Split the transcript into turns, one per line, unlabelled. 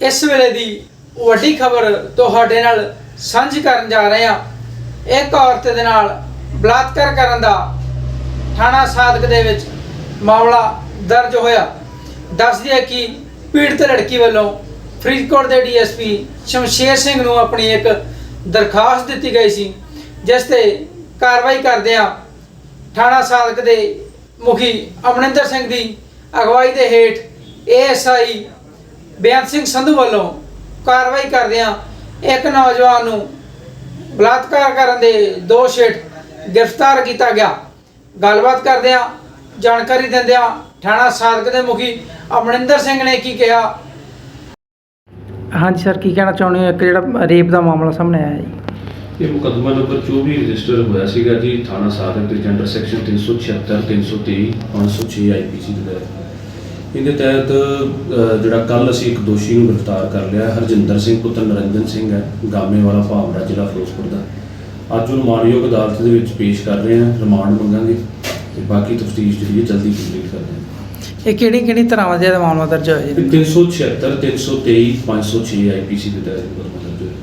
ਇਸ ਵੇਲੇ ਦੀ ਵੱਡੀ ਖਬਰ ਤੁਹਾਡੇ ਨਾਲ ਸਾਂਝੀ ਕਰਨ ਜਾ ਰਹੇ ਹਾਂ। ਇੱਕ ਔਰਤ ਦੇ ਨਾਲ ਬਲਾਤਕਾਰ ਕਰਨ ਦਾ ਥਾਣਾ ਸਾਦਕ ਦੇ ਵਿੱਚ ਮਾਮਲਾ ਦਰਜ ਹੋਇਆ। ਦੱਸਦੀ ਹੈ ਕਿ ਪੀੜਤ ਲੜਕੀ ਵੱਲੋਂ ਫਰੀਦਕੋਟ ਦੇ ਡੀਐਸਪੀ ਸ਼ਮਸ਼ੇਰ ਸਿੰਘ ਨੂੰ ਆਪਣੀ ਇੱਕ ਦਰਖਾਸਤ ਦਿੱਤੀ ਗਈ ਸੀ, ਜਿਸ ਤੇ ਕਾਰਵਾਈ ਕਰਦਿਆਂ ਥਾਣਾ ਸਾਦਕ ਦੇ ਮੁਖੀ ਅਮਰਿੰਦਰ ਸਿੰਘ ਦੀ ਅਗਵਾਈ ਦੇ ਹੇਠ ਏਐਸਆਈ ਬੇਅੰਤ ਸਿੰਘ ਸੰਧੂ ਵੱਲੋਂ ਕਾਰਵਾਈ ਕਰਦਿਆਂ ਇੱਕ ਨੌਜਵਾਨ ਨੂੰ ਬਲਾਤਕਾਰ ਕਰਨ ਦੇ ਦੋਸ਼ ਹੇਠ ਗ੍ਰਿਫਤਾਰ ਕੀਤਾ ਗਿਆ। ਗੱਲਬਾਤ ਕਰਦਿਆਂ ਜਾਣਕਾਰੀ ਦਿੰਦਿਆਂ ਥਾਣਾ ਸਾਦਕ ਦੇ ਮੁਖੀ ਅਮਰਿੰਦਰ ਸਿੰਘ ਨੇ ਕੀ ਕਿਹਾ। ਹਾਂਜੀ ਸਰ ਕੀ ਕਹਿਣਾ ਚਾਹੁੰਦੇ ਹੋ? ਇੱਕ ਜਿਹੜਾ ਰੇਪ ਦਾ ਮਾਮਲਾ ਸਾਹਮਣੇ ਆਇਆ ਜੀ।
ਇਹ ਮੁਕੱਦਮਾ ਨੰਬਰ 24 ਰਜਿਸਟਰ ਹੋਇਆ ਸੀਗਾ ਜੀ ਥਾਣਾ ਸਾਦਕ ਦੇ ਜੰਡਰ ਸੈਕਸ਼ਨ 376 323 506 ਆਈਪੀਸੀ ਦੇ ਤਹਿਤ। ਇਹਦੇ ਤਹਿਤ ਅ, ਜਿਹੜਾ ਕੱਲ ਅਸੀਂ ਇੱਕ ਦੋਸ਼ੀ ਨੂੰ ਗ੍ਰਿਫਤਾਰ ਕਰ ਲਿਆ ਹਰਜਿੰਦਰ ਸਿੰਘ ਪੁੱਤਰ ਨਰਿੰਦਰ ਸਿੰਘ ਹੈ ਗਾਮੇ ਵਾਲਾ ਭਾਵੜਾ ਜ਼ਿਲ੍ਹਾ ਫਿਰੋਜ਼ਪੁਰ ਦਾ। ਅੱਜ ਉਹਨੂੰ ਮਾਨਯੋਗ ਅਦਾਲਤ ਦੇ ਵਿੱਚ ਪੇਸ਼ ਕਰ ਰਹੇ ਹਾਂ ਰਿਮਾਂਡ ਮੰਗਾਂਗੇ ਤੇ ਬਾਕੀ ਤਫਤੀਸ਼ ਜਿਹੜੀ ਹੈ ਜਲਦੀ ਕੰਪਲੀਟ ਕਰ ਦਾਂਗੇ
ਇਹ ਕਿਹੜੀ ਕਿਹੜੀ ਤਰ੍ਹਾਂ ਦਾ ਮਾਮਲਾ ਦਰਜ ਹੋਇਆ ਜੀ
376 323 506 ਆਈਪੀਸੀ ਦੇ ਤਹਿਤ ਮੁਕੱਦਮਾ ਦਰਜ ਹੋਇਆ।